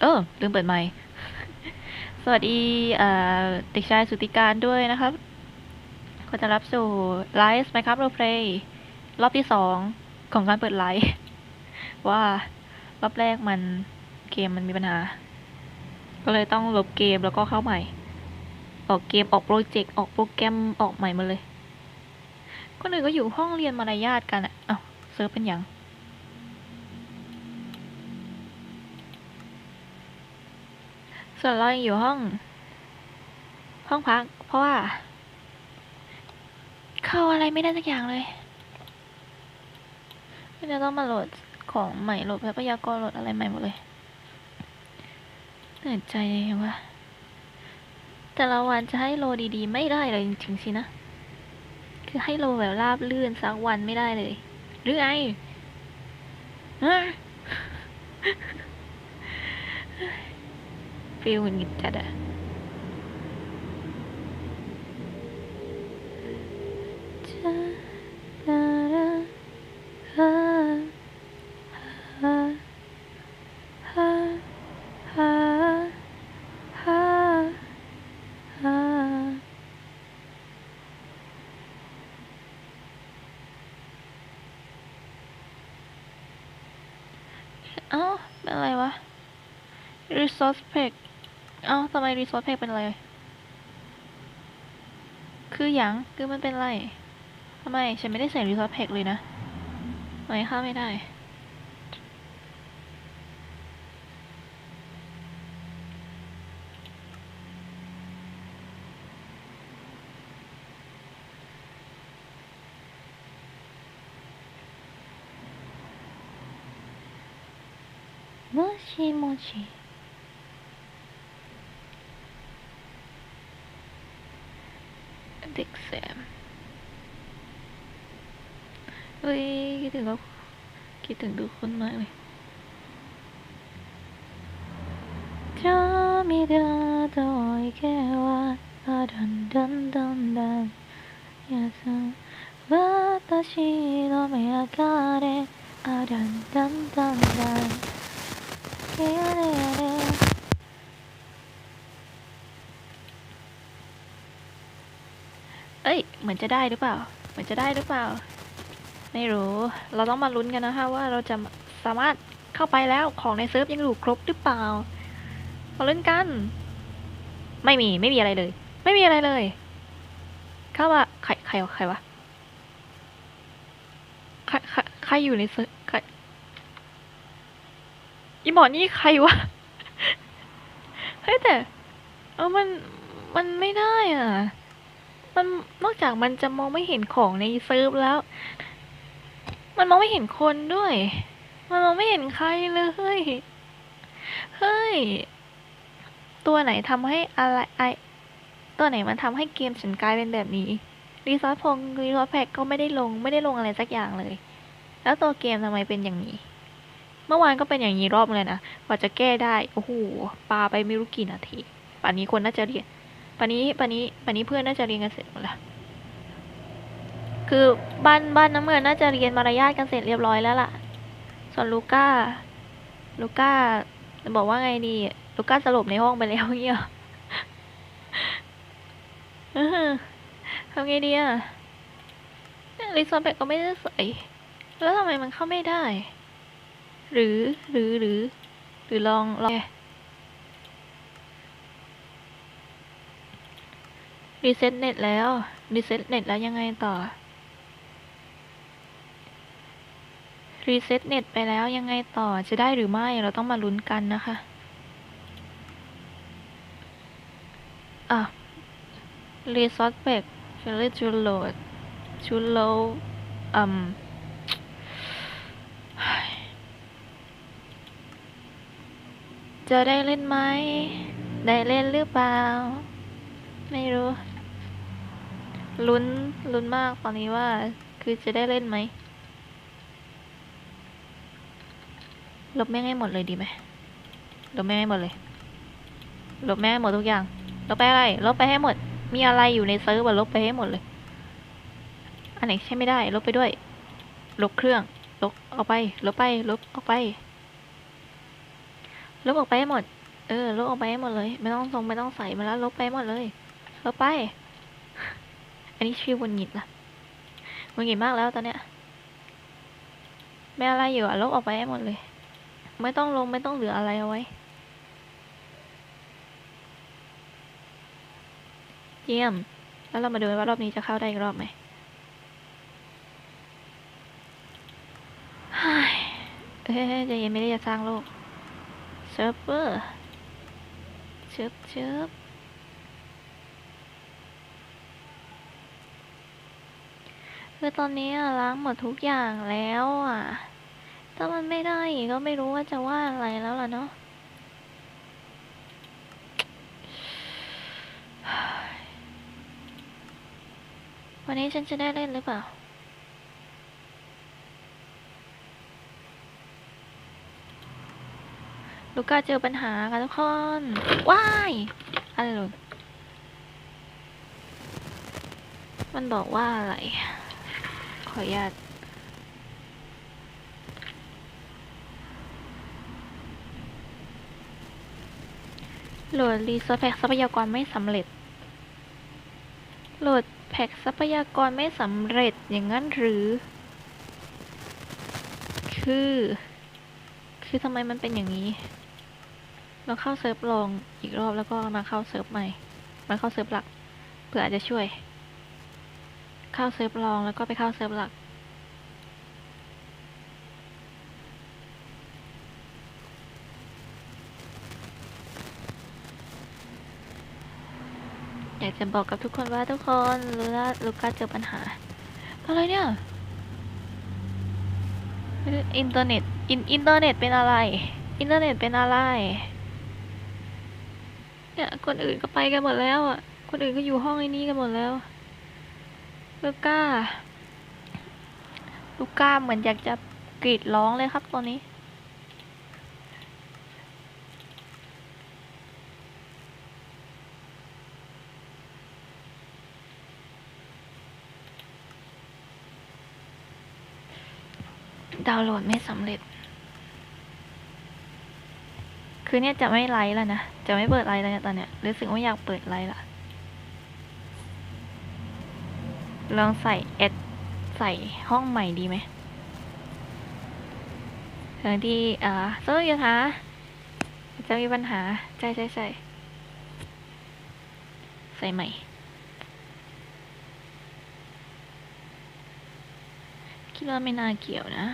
เออลืมเปิดไมค์สวัสดีเอ่อเด็กชายสุติการด้วยนะครับ ก็จะรับสู่ไลฟ์ไหมครับโรเพลย์รอบที่สองของการเปิดไลฟ์ว่ารอบแรกมันเกมมันมีปัญหา ก็เลยต้องลบเกมแล้วก็เข้าใหม่ ออกเกมออกโปรเจกต์ออกโปรแกรมออกใหม่มาเลย คนอื่นก็อยู่ห้องเรียนมารยาทกันอะเอ้าเซิร์ฟเป็นหยัง ส่วนเรายังอยู่ห้อง ห้องพัก เพราะว่า เข้าอะไรไม่ได้สักอย่างเลยก็จะต้องมาโหลดของใหม่โหลดทรัพยากรโหลดอะไรใหม่หมดเลยเหนื่อยใจเลยว่าแต่ละวันจะให้โลดีๆ ไม่ได้เลยจริงๆสินะ คือให้โลแบบราบลื่นสักวันไม่ได้เลย หรือไงฮะ ฟิลหงุดหงิดจัดอะจะดาดาฮาฮาฮาฮาฮาฮาเอ้าเป็นอะไรวะ resource pack เอ้าทำไม resource pack เป็นอะไร คือหยัง คือมันเป็นอะไร ทำไม ฉันไม่ได้ใส่ resource pack เลยนะทำไมเข้าไม่ได้ もしもし ฮ้ยคิดถึงเขาคิดถึงทุกคนมากเลยจะมีเดาตัวอีกแค่ว่าดันดันดันดันอยากจะ私の目明かれあだんだんだんだんやれやれเอ้ย เหมือนจะได้หรือเปล่า เหมือนจะได้หรือเปล่า ไม่รู้ เราต้องมาลุ้นกันนะคะว่าเราจะสามารถเข้าไปแล้วของในเซิร์ฟยังอยู่ครบหรือเปล่า มาลุ้นกัน ไม่มีไม่มีอะไรเลย ไม่มีอะไรเลย เข้ามาใครใครวะใครวะใครใครใครอยู่ในเซิร์ฟใครอีหมอนี่ใครวะ เฮ้ยแต่ เออมันมันไม่ได้อะ มันนอกจากมันจะมองไม่เห็นของในเซิร์ฟแล้ว มันมองไม่เห็นคนด้วย มันมองไม่เห็นใครเลยเฮ้ยเฮ้ย ตัวไหนทำให้อะไรไอตัวไหนมันทำให้เกมฉันกลายเป็นแบบนี้รีซอสพงรีซอสแพ็กก็ไม่ได้ลงไม่ได้ลงอะไรสักอย่างเลย แล้วตัวเกมทำไมเป็นอย่างนี้ เมื่อวานก็เป็นอย่างนี้รอบเลยนะกว่าจะแก้ได้ โอ้โหปาไปไม่รู้กี่นาที ป่านนี้คนน่าจะเรียนป่านนี้ป่านนี้ป่านนี้เพื่อนน่าจะเรียนกันเสร็จหมดแล้ว คือบ้านบ้านน้ำเงินน่าจะเรียนมารยาทกันเสร็จเรียบร้อยแล้วล่ะ ส่วนลูก้า ลูก้าจะบอกว่าไงดี ลูก้าสลบในห้องไปแล้วเงี้ยทำไงดีอะรีซอร์แบกก็ไม่ได้ใส่แล้วทำไมมันเข้าไม่ได้ หรือหรือหรือหรือลองลองรีเซ็ตเน็ตแล้วรีเซ็ตเน็ตแล้วยังไงต่อ รีเซ็ตเน็ตไปแล้วยังไงต่อจะได้หรือไม่เราต้องมาลุ้นกันนะคะ อะ resource pack failure to load to load อืมจะได้เล่นไหม ได้เล่นหรือเปล่า ไม่รู้ ลุ้น ลุ้นมากตอนนี้ว่า คือจะได้เล่นไหม ลบแม่งให้หมดเลยดีไหมลบแม่งให้หมดเลย ลบแม่งให้หมดทุกอย่าง ลบไปอะไร ลบไปให้หมด มีอะไรอยู่ในเซิร์ฟอะลบไปให้หมดเลย อันไหนใช้ไม่ได้ ลบไปด้วย ลบเครื่อง ลบออกไป ลบไป ลบออกไป ลบออกไปให้หมด เออ ลบออกไปให้หมดเลย ไม่ต้องทรงไม่ต้องใส่มาแล้ว ลบไปให้หมดเลย ลบไป อันนี้ชื่อวนหงิดละวนหงิดมากแล้วตอนเนี้ยไม่อะไรอยู่อะลบออกไปให้หมดเลย ไม่ต้องลงไม่ต้องเหลืออะไรเอาไว้ เยี่ยม แล้วเรามาดูว่ารอบนี้จะเข้าได้อีกรอบไหมเฮ้ยเยใจเย็นไม่ได้จะสร้างโลกเซิร์ฟเวอร์เชิบเชิบคือตอนนี้ล้างหมดทุกอย่างแล้วอะ ถ้ามันไม่ได้อีกก็ไม่รู้ว่าจะว่าอะไรแล้วล่ะเนาะวันนี้ฉันจะได้เล่นหรือเปล่าลูก้าเจอปัญหาค่ะทุกคน ว้ายอะไรหล่นมันบอกว่าอะไร ขออนุญาต โหลดรีซิร์ฟแพ็กทรัพยากรไม่สำเร็จ โหลดแพ็กทรัพยากรไม่สำเร็จอย่างนั้นหรือ คือ คือทำไมมันเป็นอย่างนี้ เราเข้าเซิร์ฟลองอีกรอบแล้วก็มาเข้าเซิร์ฟใหม่ มาเข้าเซิร์ฟหลักเผื่ออาจจะช่วย เข้าเซิร์ฟลองแล้วก็ไปเข้าเซิร์ฟหลักากจะบอกกับทุกคนว่าทุกคนรู้ว่าลูก้าเจอปัญหา อะไรเนี่ยอินเทอร์เน็ตอินอินเทอร์เน็ตเป็นอะไร อินเทอร์เน็ตเป็นอะไร เนี่ยคนอื่นก็ไปกันหมดแล้วอะ คนอื่นก็อยู่ห้องไอ้นี้กันหมดแล้วลูก้าลูก้าเหมือนอยากจะกรีดร้องเลยครับตอนนี้ ดาวน์โหลดไม่สำเร็จ คือเนี่ยจะไม่ไลฟ์แล้วนะ จะไม่เปิดไลฟ์แล้วเนี่ยตอนเนี้ย รู้สึกว่าอยากเปิดไลฟ์ละ ลองใส่แอดใส่ห้องใหม่ดีไหมเรื่องที่เอ่อโซ่ยคะจะมีปัญหา ใช่ใช่ใช่ใส่ใหม่ คิดว่าไม่น่าเกี่ยวนะ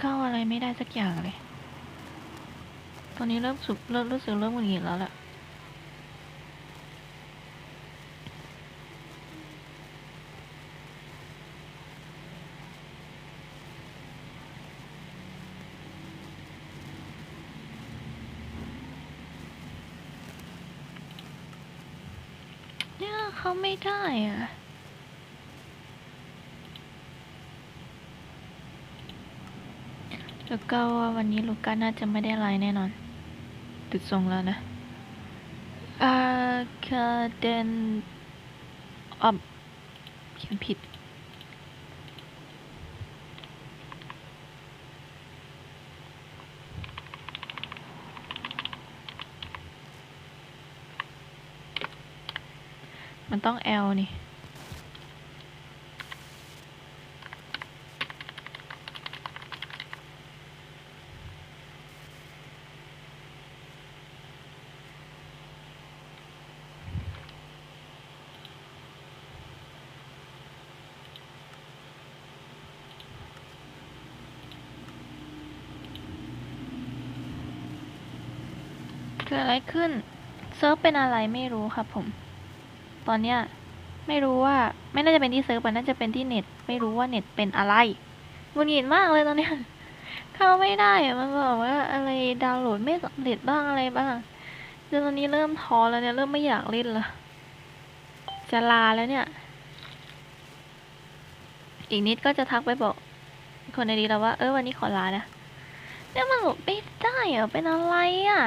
เข้าอะไรไม่ได้สักอย่างเลย ตอนนี้เริ่มสุกเริ่มรู้สึกเริ่มหงุดหงิดแล้วแหละ เข้าไม่ได้อะลูก้าว่าวันนี้ลูก้าน่าจะไม่ได้ไลน์แน่นอนติดทรงแล้วนะอาคาเดนอ่อมเขียนผิด มันต้อง L นี่ เกิดอะไรขึ้น เซิร์ฟเป็นอะไรไม่รู้ครับผม ตอนเนี้ยไม่รู้ว่าไม่น่าจะเป็นที่เซิร์ฟมันน่าจะเป็นที่เน็ต ไม่รู้ว่าเน็ตเป็นอะไรหงุดหงิดมากเลยตอนเนี้ยเข้าไม่ได้อะมันบอกว่าอะไรดาวน์โหลดไม่สำเร็จบ้างอะไรบ้างจนตอนนี้เริ่มท้อแล้วเนี่ยเริ่มไม่อยากเล่นละจะลาแล้วเนี่ย อีกนิดก็จะทักไปบอก คนในดีแล้วว่าเออวันนี้ขอลานะเนี่ยมันบอกไม่ได้อะเป็นอะไรอะ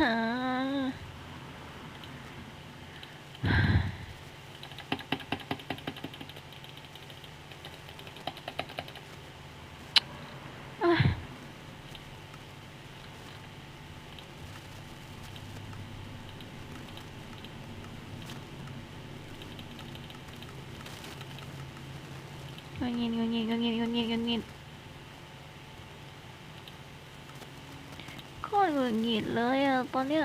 hả Ngồi nhìn, ngồi nhìn, ngồi nhìn, ngồi nhìn, ngồi nhìn. ดหงิดเลยอะตอนเนี้ย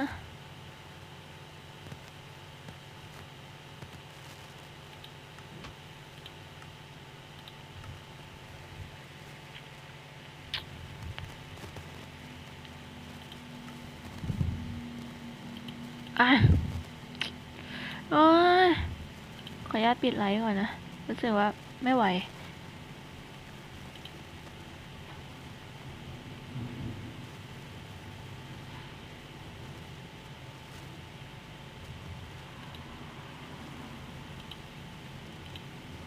อะโอ้ยขออนุญาตปิดไลฟ์ก่อนนะ รู้สึกว่าไม่ไหว